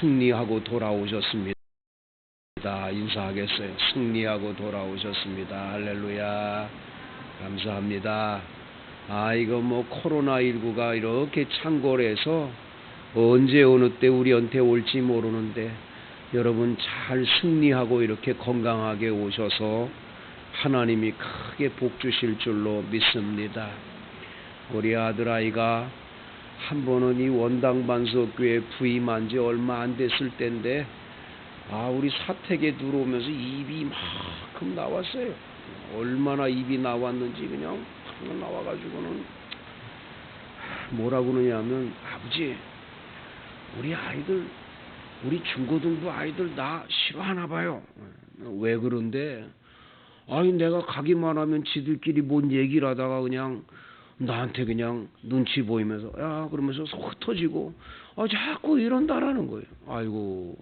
승리하고 돌아오셨습니다. 인사하겠어요. 승리하고 돌아오셨습니다. 할렐루야. 감사합니다. 아, 이거 뭐 코로나19가 이렇게 창궐해서 언제 어느 때 우리한테 올지 모르는데 여러분 잘 승리하고 이렇게 건강하게 오셔서 하나님이 크게 복 주실 줄로 믿습니다. 우리 아들아이가 한 번은 이 원당 반석교회 부임한 지 얼마 안 됐을 때인데 아 우리 사택에 들어오면서 입이 이만큼 나왔어요. 얼마나 입이 나왔는지 그냥 팍 나와가지고는 뭐라 그러냐면 아버지 우리 아이들 우리 중고등부 아이들 나 싫어하나 봐요. 왜 그런데 아니 내가 가기만 하면 지들끼리 뭔 얘기를 하다가 그냥 나한테 그냥 눈치 보이면서 야 그러면서 속 터지고 아 자꾸 이런다라는 거예요. 아이고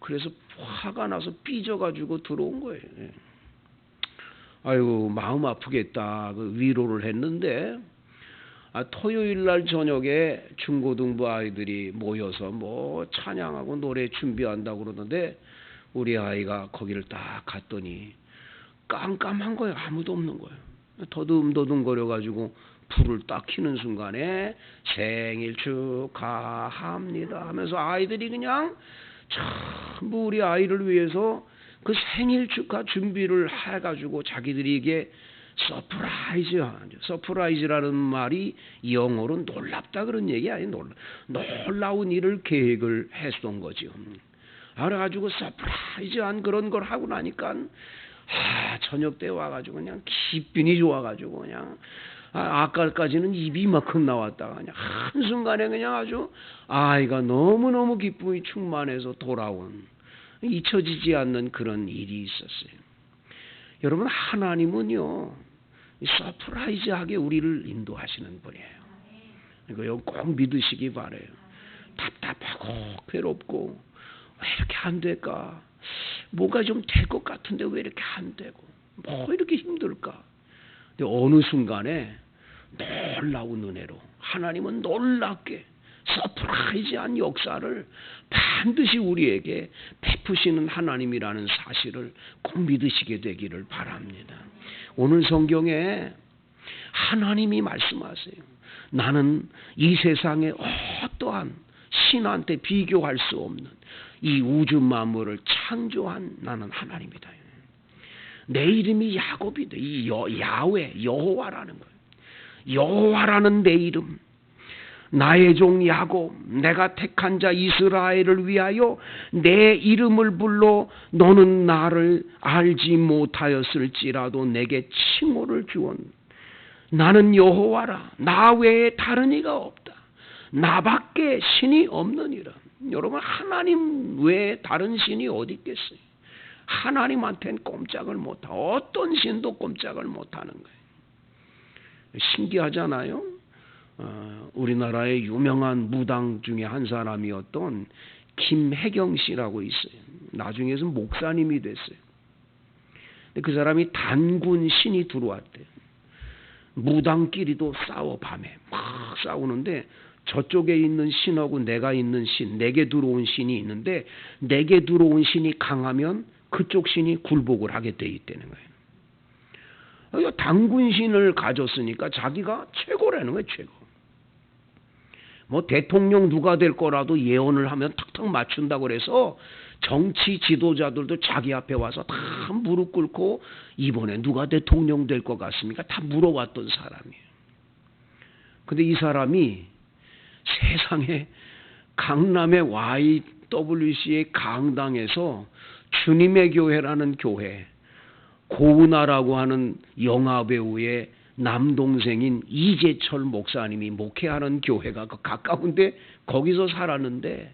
그래서 화가 나서 삐져가지고 들어온 거예요. 예. 아이고 마음 아프겠다 그 위로를 했는데 아, 토요일 날 저녁에 중고등부 아이들이 모여서 뭐 찬양하고 노래 준비한다고 그러는데 우리 아이가 거기를 딱 갔더니 깜깜한 거예요. 아무도 없는 거예요. 더듬더듬 거려 가지고 불을 딱 켜는 순간에 생일 축하합니다 하면서 아이들이 그냥 전부 우리 아이를 위해서 그 생일 축하 준비를 해가지고 자기들이 이게 서프라이즈, 서프라이즈라는 말이 영어로 놀랍다 그런 얘기 아니 놀 놀라운 일을 계획을 했던 거죠. 알아가지고 서프라이즈한 그런 걸 하고 나니까 아, 저녁 때 와가지고 그냥 기분이 좋아가지고 그냥 아, 아까까지는 입이 이만큼 나왔다가 그냥 한순간에 그냥 아주 아이가 너무너무 기쁨이 충만해서 돌아온 잊혀지지 않는 그런 일이 있었어요. 여러분 하나님은요 서프라이즈하게 우리를 인도하시는 분이에요. 이거 꼭 믿으시기 바래요. 답답하고 괴롭고 왜 이렇게 안 될까? 뭐가 좀 될 것 같은데 왜 이렇게 안 되고 뭐 이렇게 힘들까? 근데 어느 순간에 놀라운 은혜로 하나님은 놀랍게 서프라이즈한 역사를 반드시 우리에게 베푸시는 하나님이라는 사실을 꼭 믿으시게 되기를 바랍니다. 오늘 성경에 하나님이 말씀하세요. 나는 이 세상에 어떠한 신한테 비교할 수 없는 이 우주 만물을 창조한 나는 하나님이다. 내 이름이 야곱이다. 이 여, 야외 여호와라는 거예요. 여호와라는 내 이름. 나의 종 야곱, 내가 택한 자 이스라엘을 위하여 내 이름을 불러 너는 나를 알지 못하였을지라도 내게 칭호를 주온. 나는 여호와라. 나 외에 다른 이가 없다. 나밖에 신이 없느니라. 여러분 하나님 외에 다른 신이 어디 있겠어요? 하나님한테는 꼼짝을 못하. 어떤 신도 꼼짝을 못하는 거예요. 신기하잖아요. 어, 우리나라의 유명한 무당 중에 한 사람이었던 김혜경 씨라고 있어요. 나중에서 목사님이 됐어요. 근데 그 사람이 단군 신이 들어왔대요. 무당끼리도 싸워 밤에 막 싸우는데 저쪽에 있는 신하고 내가 있는 신, 내게 들어온 신이 있는데 내게 들어온 신이 강하면 그쪽 신이 굴복을 하게 돼 있다는 거예요. 당군신을 가졌으니까 자기가 최고라는 거예요, 최고. 뭐 대통령 누가 될 거라도 예언을 하면 탁탁 맞춘다고 그래서 정치 지도자들도 자기 앞에 와서 다 무릎 꿇고 이번에 누가 대통령 될 것 같습니까? 다 물어왔던 사람이에요. 근데 이 사람이 세상에 강남의 YWC의 강당에서 주님의 교회라는 교회 고은아라고 하는 영화 배우의 남동생인 이재철 목사님이 목회하는 교회가 그 가까운데 거기서 살았는데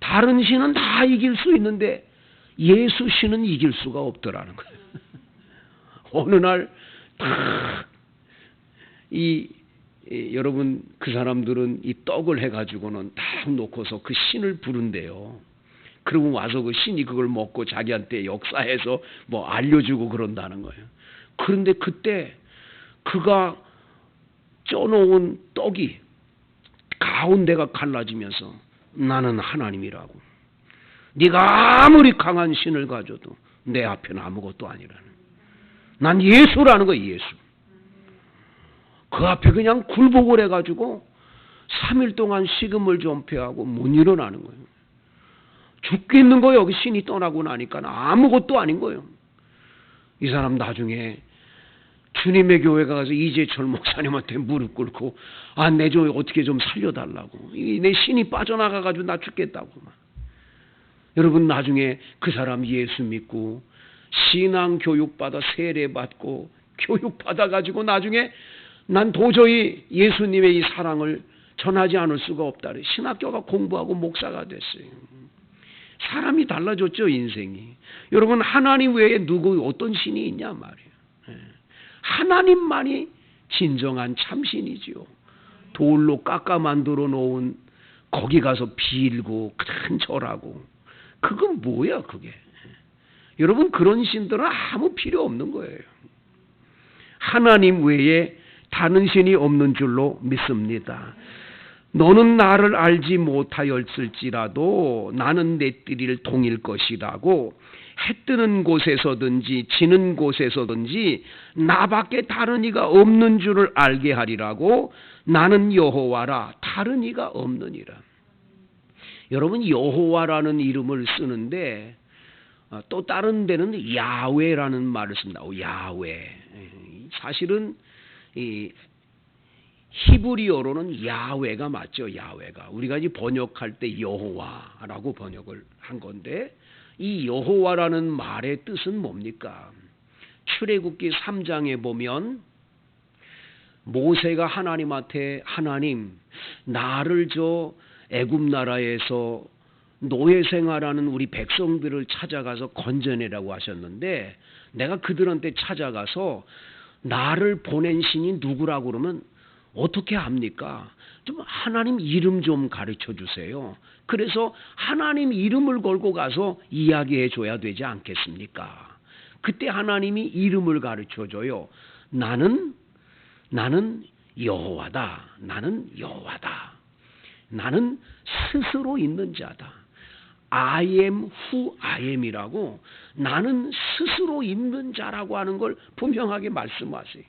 다른 신은 다 이길 수 있는데 예수 신은 이길 수가 없더라는 거예요. 어느 날이 여러분 그 사람들은 이 떡을 해가지고는 딱 놓고서 그 신을 부른대요. 그러고 와서 그 신이 그걸 먹고 자기한테 역사해서 뭐 알려주고 그런다는 거예요. 그런데 그때 그가 쪄놓은 떡이 가운데가 갈라지면서 나는 하나님이라고. 네가 아무리 강한 신을 가져도 내 앞에는 아무것도 아니라는. 난 예수라는 거야, 예수. 그 앞에 그냥 굴복을 해가지고 3일 동안 식음을 전폐하고 못 일어나는 거예요. 죽겠는 거예요. 여기 신이 떠나고 나니까 아무것도 아닌 거예요. 이 사람 나중에 주님의 교회 가서 이재철 목사님한테 무릎 꿇고 아 내 좀 어떻게 좀 살려달라고 이내 신이 빠져나가가지고 나 죽겠다고 막. 여러분 나중에 그 사람 예수 믿고 신앙 교육 받아 세례 받고 교육 받아 가지고 나중에 난 도저히 예수님의 이 사랑을 전하지 않을 수가 없다. 신학교가 공부하고 목사가 됐어요. 사람이 달라졌죠 인생이. 여러분 하나님 외에 누구 어떤 신이 있냐 말이에요. 예. 하나님만이 진정한 참신이지요. 돌로 깎아 만들어 놓은 거기 가서 빌고 큰 절하고 그건 뭐야 그게. 여러분 그런 신들은 아무 필요 없는 거예요. 하나님 외에 다른 신이 없는 줄로 믿습니다. 너는 나를 알지 못하였을지라도 나는 내 띠를 동일 것이라고 해 뜨는 곳에서든지 지는 곳에서든지 나밖에 다른 이가 없는 줄을 알게 하리라고 나는 여호와라 다른 이가 없느니라. 여러분 여호와라는 이름을 쓰는데 어, 또 다른 데는 야훼라는 말을 쓴다고 야훼. 사실은 이 히브리어로는 야훼가 맞죠. 야훼가 우리가 이제 번역할 때 여호와라고 번역을 한 건데 이 여호와라는 말의 뜻은 뭡니까? 출애굽기 3장에 보면 모세가 하나님한테 하나님 나를 저 애굽 나라에서 노예 생활하는 우리 백성들을 찾아가서 건져내라고 하셨는데 내가 그들한테 찾아가서 나를 보낸 신이 누구라고 그러면 어떻게 합니까? 좀 하나님 이름 좀 가르쳐 주세요. 그래서 하나님 이름을 걸고 가서 이야기해 줘야 되지 않겠습니까? 그때 하나님이 이름을 가르쳐 줘요. 나는 나는 여호와다. 나는 여호와다. 나는 스스로 있는 자다. I am who I am이라고 나는 스스로 있는 자라고 하는 걸 분명하게 말씀하세요.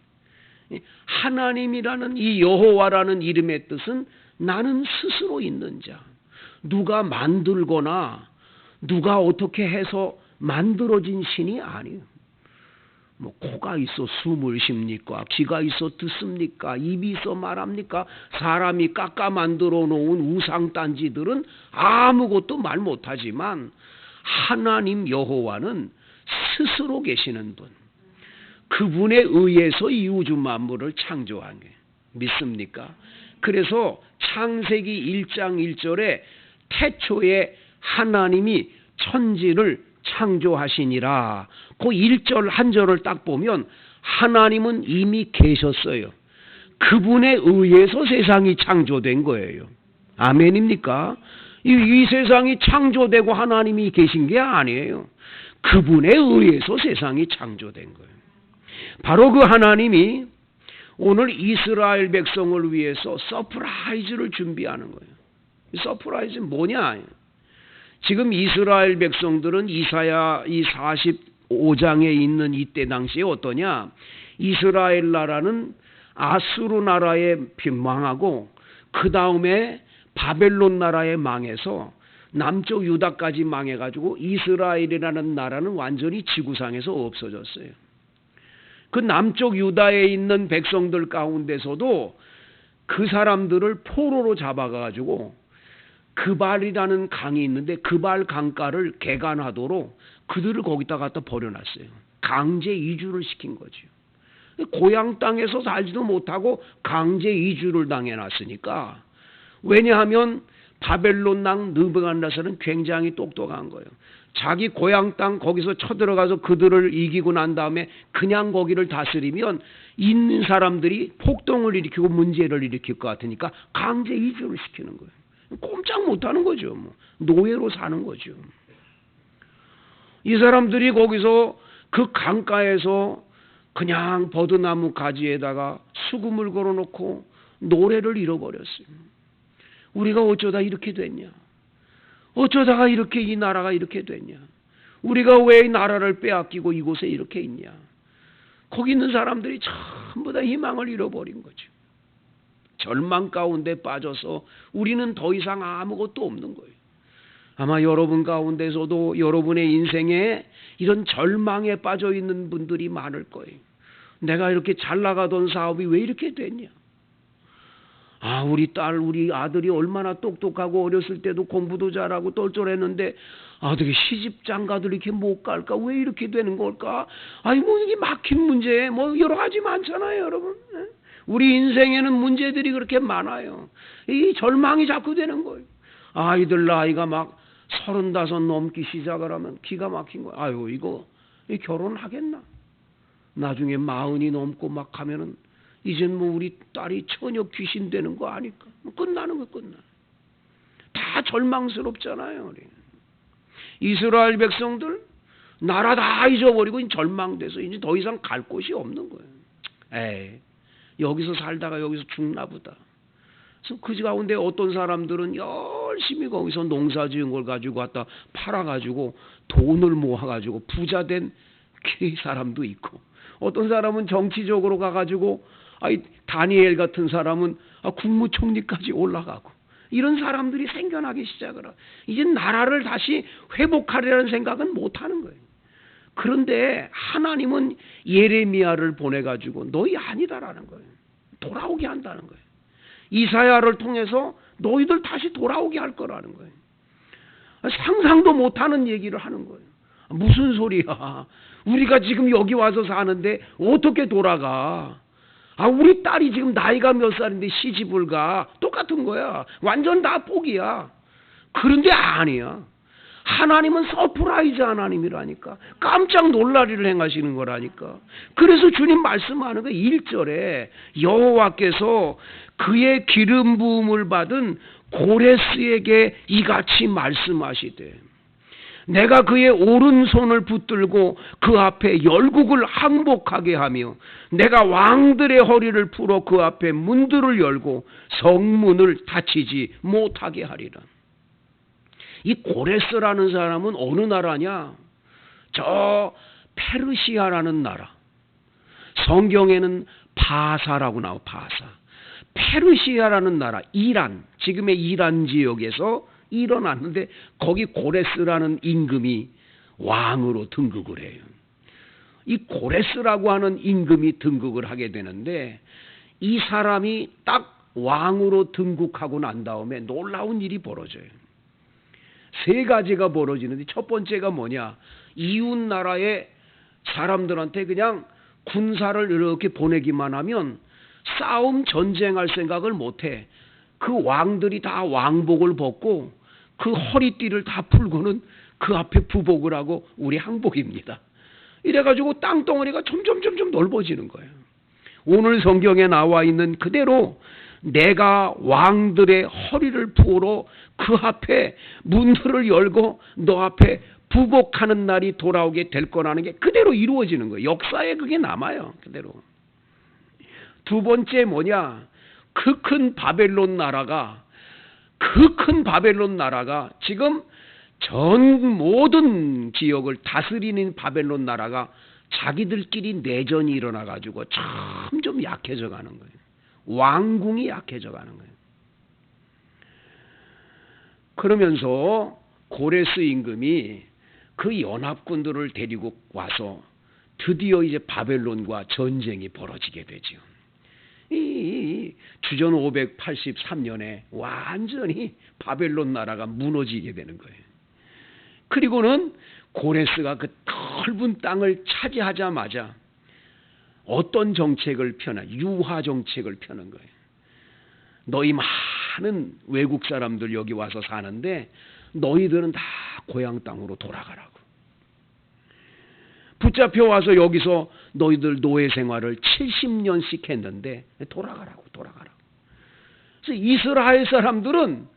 하나님이라는 이 여호와라는 이름의 뜻은 나는 스스로 있는 자. 누가 만들거나 누가 어떻게 해서 만들어진 신이 아니에요. 뭐 코가 있어 숨을 쉽니까? 귀가 있어 듣습니까? 입이 있어 말합니까? 사람이 깎아 만들어 놓은 우상 단지들은 아무것도 말 못하지만 하나님 여호와는 스스로 계시는 분. 그분에 의해서 이 우주 만물을 창조한 게 믿습니까? 그래서 창세기 1장 1절에 태초에 하나님이 천지를 창조하시니라. 그 1절 한 절을 딱 보면 하나님은 이미 계셨어요. 그분에 의해서 세상이 창조된 거예요. 아멘입니까? 이, 이 세상이 창조되고 하나님이 계신 게 아니에요. 그분에 의해서 세상이 창조된 거예요. 바로 그 하나님이 오늘 이스라엘 백성을 위해서 서프라이즈를 준비하는 거예요. 서프라이즈는 뭐냐? 지금 이스라엘 백성들은 이사야 이 45장에 있는 이때 당시에 어떠냐? 이스라엘 나라는 아수르 나라에 망하고 그 다음에 바벨론 나라에 망해서 남쪽 유다까지 망해가지고 이스라엘이라는 나라는 완전히 지구상에서 없어졌어요. 그 남쪽 유다에 있는 백성들 가운데서도 그 사람들을 포로로 잡아가지고 그발이라는 강이 있는데 그발 강가를 개간하도록 그들을 거기다 갖다 버려놨어요. 강제 이주를 시킨 거죠. 고향 땅에서 살지도 못하고 강제 이주를 당해놨으니까 왜냐하면 바벨론 낭 느부갓네살은 굉장히 똑똑한 거예요. 자기 고향 땅 거기서 쳐들어가서 그들을 이기고 난 다음에 그냥 거기를 다스리면 있는 사람들이 폭동을 일으키고 문제를 일으킬 것 같으니까 강제 이주를 시키는 거예요. 꼼짝 못하는 거죠. 뭐. 노예로 사는 거죠. 이 사람들이 거기서 그 강가에서 그냥 버드나무 가지에다가 수금을 걸어놓고 노래를 잃어버렸어요. 우리가 어쩌다 이렇게 됐냐? 어쩌다가 이렇게 이 나라가 이렇게 됐냐? 우리가 왜이 나라를 빼앗기고 이곳에 이렇게 있냐? 거기 있는 사람들이 전부 다 희망을 잃어버린 거죠. 절망 가운데 빠져서 우리는 더 이상 아무것도 없는 거예요. 아마 여러분 가운데서도 여러분의 인생에 이런 절망에 빠져 있는 분들이 많을 거예요. 내가 이렇게 잘 나가던 사업이 왜 이렇게 됐냐? 아, 우리 딸, 우리 아들이 얼마나 똑똑하고 어렸을 때도 공부도 잘하고 똘똘했는데 어떻게 시집 장가들 이렇게 못 갈까? 왜 이렇게 되는 걸까? 아니 뭐 이게 막힌 문제 뭐 여러 가지 많잖아요, 여러분. 예? 우리 인생에는 문제들이 그렇게 많아요. 이 절망이 자꾸 되는 거예요. 아이들 나이가 막 서른다섯 넘기 시작을 하면 기가 막힌 거야. 아유 이거 이 결혼하겠나? 나중에 마흔이 넘고 막 하면은 이젠 뭐 우리 딸이 처녀 귀신 되는 거 아니까 뭐 끝나는 거 끝나. 다 절망스럽잖아요. 우리. 이스라엘 백성들 나라 다 잊어버리고 절망돼서 이제 더 이상 갈 곳이 없는 거예요. 에이 여기서 살다가 여기서 죽나 보다. 그래서 그 가운데 어떤 사람들은 열심히 거기서 농사 지은 걸 가지고 갖다 팔아가지고 돈을 모아가지고 부자 된 그 사람도 있고 어떤 사람은 정치적으로 가가지고 아이 다니엘 같은 사람은 아, 국무총리까지 올라가고 이런 사람들이 생겨나기 시작을 하고 이제 나라를 다시 회복하려는 생각은 못 하는 거예요. 그런데 하나님은 예레미야를 보내 가지고 너희 아니다라는 거예요. 돌아오게 한다는 거예요. 이사야를 통해서 너희들 다시 돌아오게 할 거라는 거예요. 상상도 못 하는 얘기를 하는 거예요. 무슨 소리야? 우리가 지금 여기 와서 사는데 어떻게 돌아가? 아, 우리 딸이 지금 나이가 몇 살인데 시집을 가. 똑같은 거야. 완전 다 포기야. 그런데 아니야. 하나님은 서프라이즈 하나님이라니까. 깜짝 놀라리를 행하시는 거라니까. 그래서 주님 말씀하는 거 1절에 여호와께서 그의 기름 부음을 받은 고레스에게 이같이 말씀하시되 내가 그의 오른손을 붙들고 그 앞에 열국을 항복하게 하며 내가 왕들의 허리를 풀어 그 앞에 문들을 열고 성문을 닫히지 못하게 하리라. 이 고레스라는 사람은 어느 나라냐? 저 페르시아라는 나라. 성경에는 바사라고 나와 바사. 페르시아라는 나라, 이란, 지금의 이란 지역에서 일어났는데 거기 고레스라는 임금이 왕으로 등극을 해요. 이 고레스라고 하는 임금이 등극을 하게 되는데 이 사람이 딱 왕으로 등극하고 난 다음에 놀라운 일이 벌어져요. 세 가지가 벌어지는데 첫 번째가 뭐냐? 이웃 나라의 사람들한테 그냥 군사를 이렇게 보내기만 하면 싸움 전쟁할 생각을 못 해. 그 왕들이 다 왕복을 벗고 그 허리띠를 다 풀고는 그 앞에 부복을 하고 우리 항복입니다. 이래가지고 땅덩어리가 점점 점점 넓어지는 거예요. 오늘 성경에 나와 있는 그대로 내가 왕들의 허리를 풀어 그 앞에 문들을 열고 너 앞에 부복하는 날이 돌아오게 될 거라는 게 그대로 이루어지는 거예요. 역사에 그게 남아요. 그대로. 두 번째 뭐냐? 그 큰 바벨론 나라가 그 큰 바벨론 나라가 지금 전 모든 지역을 다스리는 바벨론 나라가 자기들끼리 내전이 일어나 가지고 점점 약해져 가는 거예요. 왕궁이 약해져 가는 거예요. 그러면서 고레스 임금이 그 연합군들을 데리고 와서 드디어 이제 바벨론과 전쟁이 벌어지게 되죠. 이 주전 583년에 완전히 바벨론 나라가 무너지게 되는 거예요. 그리고는 고레스가 그 넓은 땅을 차지하자마자 어떤 정책을 펴나 유화 정책을 펴는 거예요. 너희 많은 외국 사람들 여기 와서 사는데 너희들은 다 고향 땅으로 돌아가라고. 붙잡혀 와서 여기서 너희들 노예 생활을 70년씩 했는데 돌아가라고 돌아가라고. 그래서 이스라엘 사람들은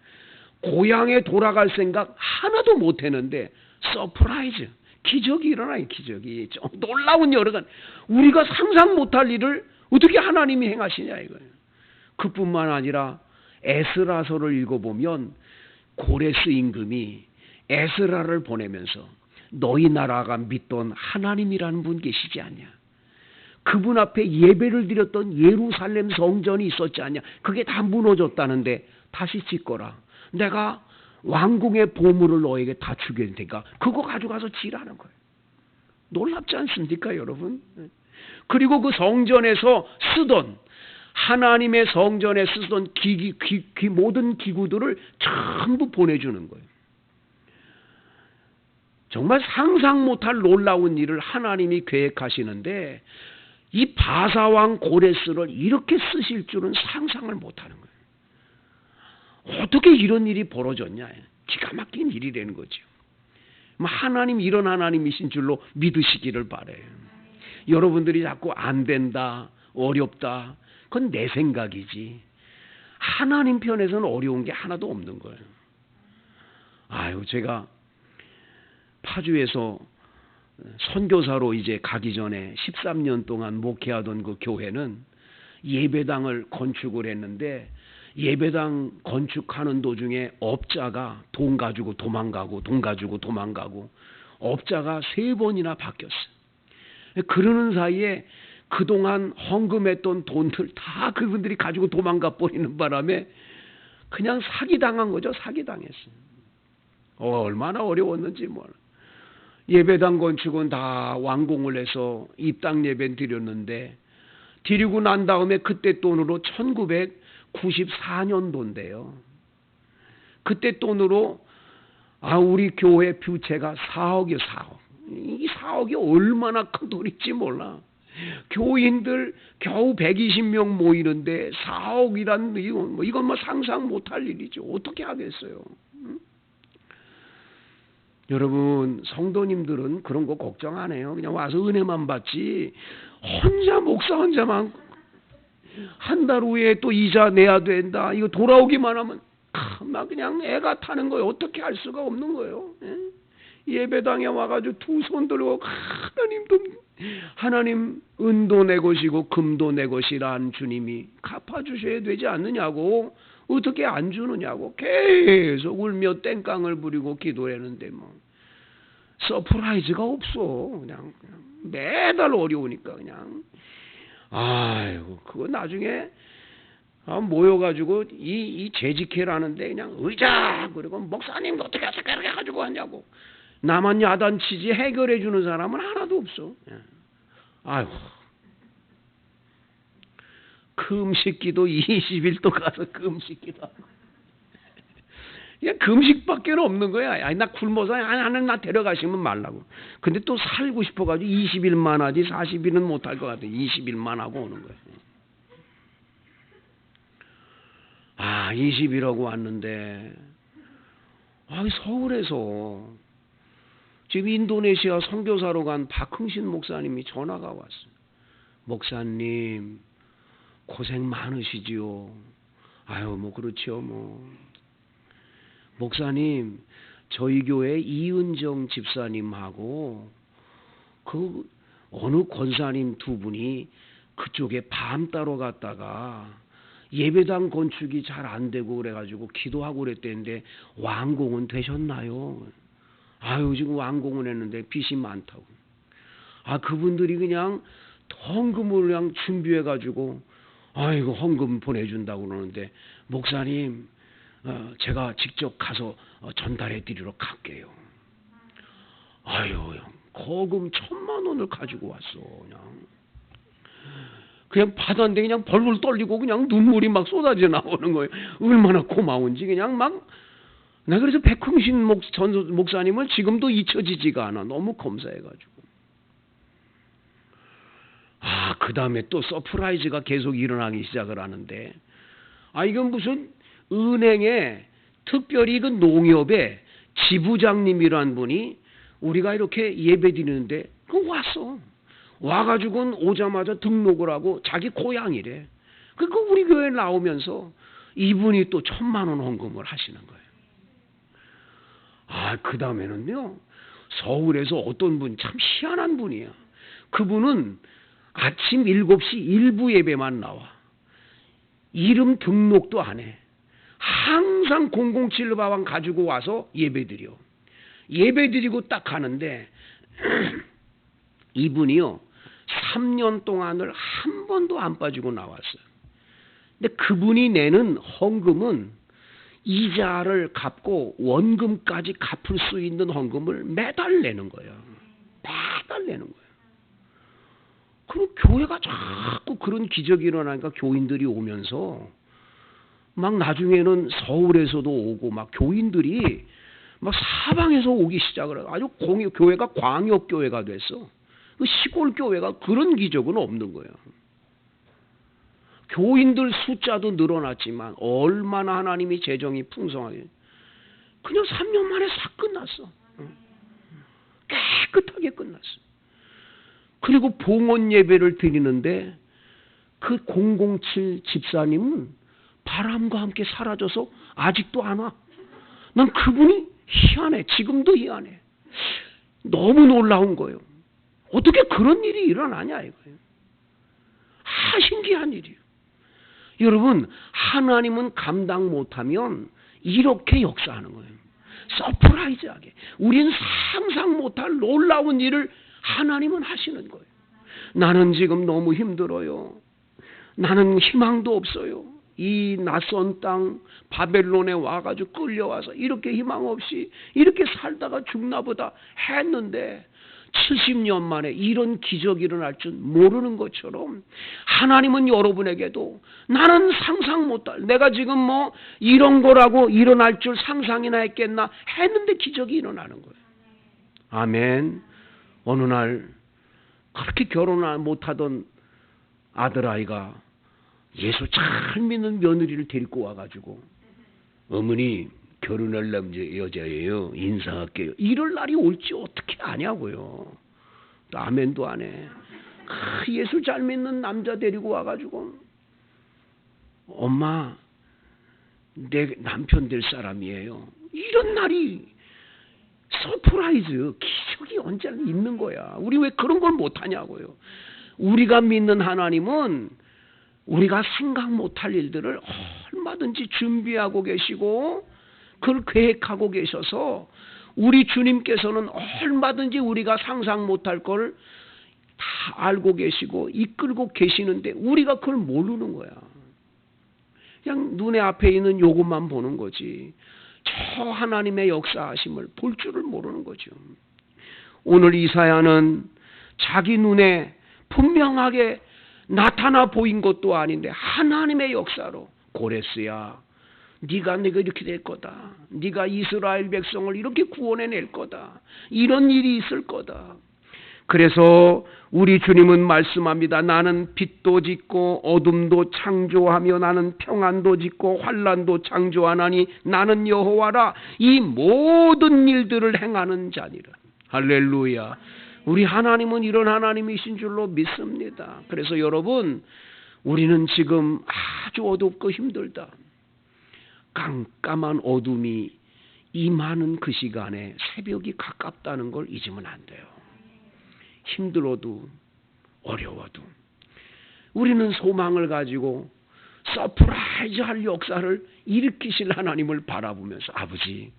고향에 돌아갈 생각 하나도 못 했는데 서프라이즈 기적이 일어나요 기적이 좀 놀라운 여러 간 우리가 상상 못할 일을 어떻게 하나님이 행하시냐 이거예요. 그뿐만 아니라 에스라서를 읽어보면 고레스 임금이 에스라를 보내면서 너희 나라가 믿던 하나님이라는 분 계시지 않냐? 그분 앞에 예배를 드렸던 예루살렘 성전이 있었지 않냐? 그게 다 무너졌다는데 다시 짓거라. 내가 왕궁의 보물을 너에게 다 주게 될 테니까 그거 가져가서 지라는 거예요. 놀랍지 않습니까, 여러분? 그리고 그 성전에서 쓰던 하나님의 성전에 쓰던 기기, 기, 기, 모든 기구들을 전부 보내주는 거예요. 정말 상상 못할 놀라운 일을 하나님이 계획하시는데 이 바사왕 고레스를 이렇게 쓰실 줄은 상상을 못하는 거예요. 어떻게 이런 일이 벌어졌냐? 기가 막힌 일이라는 거죠. 뭐 하나님 이런 하나님이신 줄로 믿으시기를 바래요. 여러분들이 자꾸 안 된다, 어렵다, 그건 내 생각이지. 하나님 편에서는 어려운 게 하나도 없는 거예요. 아유, 제가 파주에서 선교사로 이제 가기 전에 13년 동안 목회하던 그 교회는 예배당을 건축을 했는데 예배당 건축하는 도중에 업자가 돈 가지고 도망가고 돈 가지고 도망가고 업자가 세 번이나 바뀌었어요. 그러는 사이에 그동안 헌금했던 돈들 다 그분들이 가지고 도망가 버리는 바람에 그냥 사기당한 거죠. 사기당했어요. 어, 얼마나 어려웠는지 몰라. 예배당 건축은 다 완공을 해서 입당 예배 드렸는데 드리고 난 다음에 그때 돈으로 1994년도인데요. 그때 돈으로 아 우리 교회 뷰체가 4억이요 4억. 이 4억이 얼마나 큰 돈인지 몰라. 교인들 겨우 120명 모이는데 4억이란 이건 뭐, 이건 뭐 상상 못할 일이죠. 어떻게 하겠어요? 응? 여러분 성도님들은 그런 거 걱정 안 해요. 그냥 와서 은혜만 받지. 혼자 목사 혼자만 한 달 후에 또 이자 내야 된다. 이거 돌아오기만 하면 막 그냥 애가 타는 거예요. 어떻게 할 수가 없는 거예요. 예? 배당에 와가지고 두 손 들고 하나님 돈 하나님 은도 내 것이고 금도 내 것이란 주님이 갚아주셔야 되지 않느냐고 어떻게 안 주느냐고 계속 울며 땡깡을 부리고 기도했는데 뭐. 서프라이즈가 없어. 그냥, 그냥 매달 어려우니까 그냥. 아이고 그거 나중에 아, 모여가지고 이, 이 재직회라는데 그냥 의자 그리고 목사님 어떻게 어떻게 이렇게 가지고 왔냐고. 나만 야단치지 해결해 주는 사람은 하나도 없어. 예. 아유 금식기도 20일 또 가서 금식기도 하고. 그냥 금식밖에 없는 거야. 아니, 나 굶어서, 아니, 하는 나 데려가시면 말라고. 근데 또 살고 싶어가지고 20일만 하지 40일은 못할 것 같아. 20일만 하고 오는 거야. 아, 20일하고 왔는데, 아, 서울에서 지금 인도네시아 선교사로 간 박흥신 목사님이 전화가 왔어요. 목사님, 고생 많으시지요. 아유, 뭐, 그렇죠, 뭐. 목사님, 저희 교회 이은정 집사님하고 그 어느 권사님 두 분이 그쪽에 밤 따러 갔다가 예배당 건축이 잘 안 되고 그래가지고 기도하고 그랬대는데 완공은 되셨나요? 아유 지금 완공은 했는데 빚이 많다고. 아 그분들이 그냥 헌금을 그냥 준비해가지고 아이고 헌금 보내준다고 그러는데 목사님 어, 제가 직접 가서 어, 전달해 드리러 갈게요. 아유 거금 천만 원을 가지고 왔어 그냥 그냥 받았는데 그냥 벌벌 떨리고 그냥 눈물이 막 쏟아져 나오는 거예요. 얼마나 고마운지 그냥 막. 나 그래서 백흥신 목, 전 목사님을 지금도 잊혀지지가 않아. 너무 감사해가지고. 아, 그 다음에 또 서프라이즈가 계속 일어나기 시작을 하는데, 아, 이건 무슨 은행에 특별히 그 농협의 지부장님이란 분이 우리가 이렇게 예배 드리는데, 그 왔어. 와가지고는 오자마자 등록을 하고 자기 고향이래. 그러니까 우리 교회 나오면서 이분이 또 천만 원 헌금을 하시는 거예요. 아, 그 다음에는요, 서울에서 어떤 분, 참 희한한 분이야. 그분은 아침 7시 일부 예배만 나와. 이름 등록도 안 해. 항상 007 바방 가지고 와서 예배드려. 예배드리고 딱 가는데 이분이요. 3년 동안을 한 번도 안 빠지고 나왔어요. 근데 그분이 내는 헌금은 이자를 갚고 원금까지 갚을 수 있는 헌금을 매달 내는 거예요. 매달 내는 거예요. 그럼 교회가 자꾸 그런 기적이 일어나니까 교인들이 오면서 막 나중에는 서울에서도 오고 막 교인들이 막 사방에서 오기 시작을 해요. 아주 공유 교회가 광역 교회가 됐어. 그 시골 교회가 그런 기적은 없는 거예요. 교인들 숫자도 늘어났지만 얼마나 하나님이 재정이 풍성하게 그냥 3년 만에 싹 끝났어. 깨끗하게 끝났어. 그리고 봉헌 예배를 드리는데 그 007 집사님은 바람과 함께 사라져서 아직도 안 와. 난 그분이 희한해. 지금도 희한해. 너무 놀라운 거예요. 어떻게 그런 일이 일어나냐 이거예요. 하 신기한 일이에요. 여러분 하나님은 감당 못하면 이렇게 역사하는 거예요. 서프라이즈하게. 우린 상상 못할 놀라운 일을 하나님은 하시는 거예요. 나는 지금 너무 힘들어요. 나는 희망도 없어요. 이 낯선 땅 바벨론에 와가지고 끌려와서 이렇게 희망 없이 이렇게 살다가 죽나 보다 했는데 70년 만에 이런 기적이 일어날 줄 모르는 것처럼 하나님은 여러분에게도 나는 상상 못할 내가 지금 뭐 이런 거라고 일어날 줄 상상이나 했겠나 했는데 기적이 일어나는 거예요. 아멘. 어느 날 그렇게 결혼을 못하던 아들아이가 예수 잘 믿는 며느리를 데리고 와가지고 어머니 결혼할 남자 여자예요. 인사할게요. 이럴 날이 올지 어떻게 아냐고요. 또 아멘도 안 해. 아, 예수 잘 믿는 남자 데리고 와가지고 엄마 내 남편 될 사람이에요. 이런 날이 서프라이즈 기적이 언제나 있는 거야. 우리 왜 그런 걸 못하냐고요. 우리가 믿는 하나님은 우리가 생각 못할 일들을 얼마든지 준비하고 계시고 그걸 계획하고 계셔서 우리 주님께서는 얼마든지 우리가 상상 못할 걸 다 알고 계시고 이끌고 계시는데 우리가 그걸 모르는 거야. 그냥 눈에 앞에 있는 요것만 보는 거지. 저 하나님의 역사하심을 볼 줄을 모르는 거죠. 오늘 이사야는 자기 눈에 분명하게 나타나 보인 것도 아닌데 하나님의 역사로 고레스야 네가 내가 이렇게 될 거다. 네가 이스라엘 백성을 이렇게 구원해 낼 거다. 이런 일이 있을 거다. 그래서 우리 주님은 말씀합니다. 나는 빛도 짓고 어둠도 창조하며 나는 평안도 짓고 환란도 창조하나니 나는 여호와라 이 모든 일들을 행하는 자니라. 할렐루야. 우리 하나님은 이런 하나님이신 줄로 믿습니다. 그래서 여러분 우리는 지금 아주 어둡고 힘들다. 깜깜한 어둠이 임하는 그 시간에 새벽이 가깝다는 걸 잊으면 안 돼요. 힘들어도 어려워도 우리는 소망을 가지고 서프라이즈 할 역사를 일으키실 하나님을 바라보면서 아버지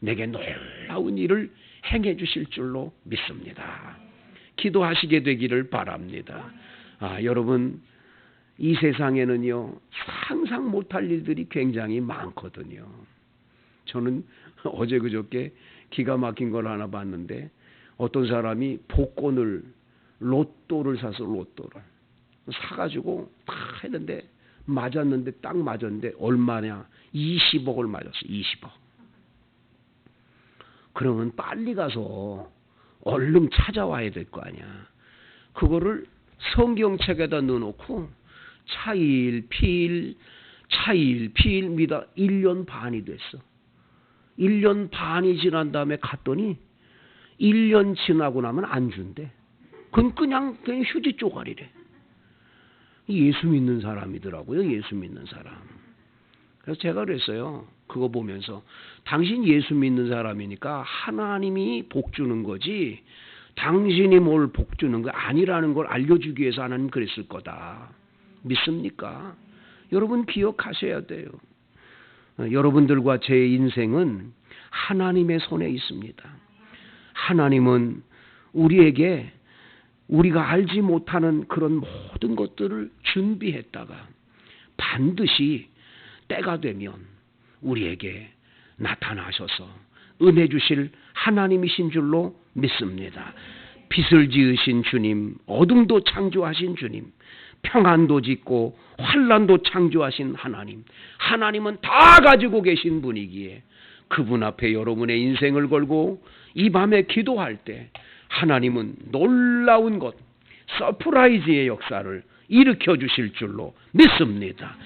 내게 놀라운 일을 행해 주실 줄로 믿습니다. 기도하시게 되기를 바랍니다. 아, 여러분 이 세상에는요 상상 못할 일들이 굉장히 많거든요. 저는 어제 그저께 기가 막힌 걸 하나 봤는데 어떤 사람이 복권을 로또를 사서 로또를 사가지고 다 했는데 맞았는데 딱 맞았는데 얼마냐? 20억을 맞았어 20억. 그러면 빨리 가서 얼른 찾아와야 될 거 아니야. 그거를 성경책에다 넣어놓고 차일 피일 차일 피일 미다 1년 반이 됐어. 1년 반이 지난 다음에 갔더니 1년 지나고 나면 안 준대. 그건 그냥, 그냥 휴지 쪼가리래. 예수 믿는 사람이더라고요. 예수 믿는 사람. 그래서 제가 그랬어요. 그거 보면서 당신 예수 믿는 사람이니까 하나님이 복 주는 거지 당신이 뭘 복 주는 거 아니라는 걸 알려주기 위해서 하나님 그랬을 거다. 믿습니까? 여러분 기억하셔야 돼요. 어, 여러분들과 제 인생은 하나님의 손에 있습니다. 하나님은 우리에게 우리가 알지 못하는 그런 모든 것들을 준비했다가 반드시 때가 되면 우리에게 나타나셔서 은혜 주실 하나님이신 줄로 믿습니다. 빛을 지으신 주님, 어둠도 창조하신 주님, 평안도 짓고 환란도 창조하신 하나님. 하나님은 다 가지고 계신 분이기에 그분 앞에 여러분의 인생을 걸고 이 밤에 기도할 때 하나님은 놀라운 것, 서프라이즈의 역사를 일으켜 주실 줄로 믿습니다.